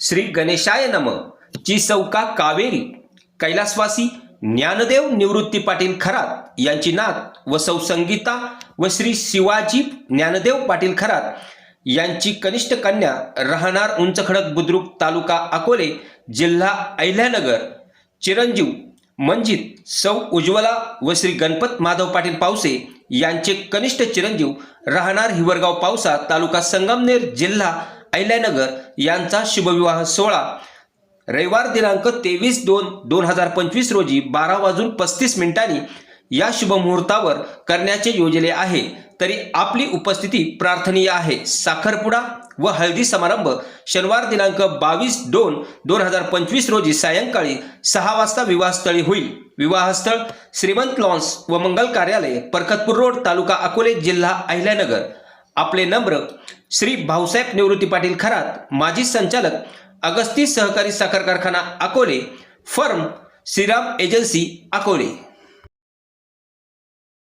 श्री गणेशाय नम. ची चौका कावेरी कैलासवासी ज्ञानदेव निवृत्ती पाटील खरात यांची नात व सौ संगीता व श्री शिवाजी ज्ञानदेव पाटील खरात यांची कनिष्ठ कन्या राहणार उंचखडक बुद्रुक तालुका अकोले जिल्हा अहिल्यानगर. चिरंजीव मंजित सौ उज्ज्वला व श्री गणपत माधव पाटील पावसे यांचे कनिष्ठ चिरंजीव राहणार हिवरगाव पावसा तालुका संगमनेर जिल्हा अहिल्यानगर यांचा शुभविवाह सोहळा. रविवार दिनांक तेवीस दोन दोन हजार पंचवीस रोजी बारा वाजून पस्तीस मिनिटांनी या शुभमुहूर्तावर करण्याचे योजले आहे. तरी आपली उपस्थिती प्रार्थनीय आहे. साखरपुडा व हळदी समारंभ शनिवार दिनांक बावीस दोन दोन हजार पंचवीस रोजी सायंकाळी सहा वाजता विवाहस्थळी होईल. विवाहस्थळ श्रीमंत लॉन्स व मंगल कार्यालय परखतपूर रोड तालुका अकोले जिल्हा अहिल्यानगर. आपले नम्र श्री भाऊसाहेब निवृत्ती पाटील खरात माजी संचालक अगस्ती सहकारी साखर कारखाना अकोले फर्म श्रीराम एजन्सी अकोले.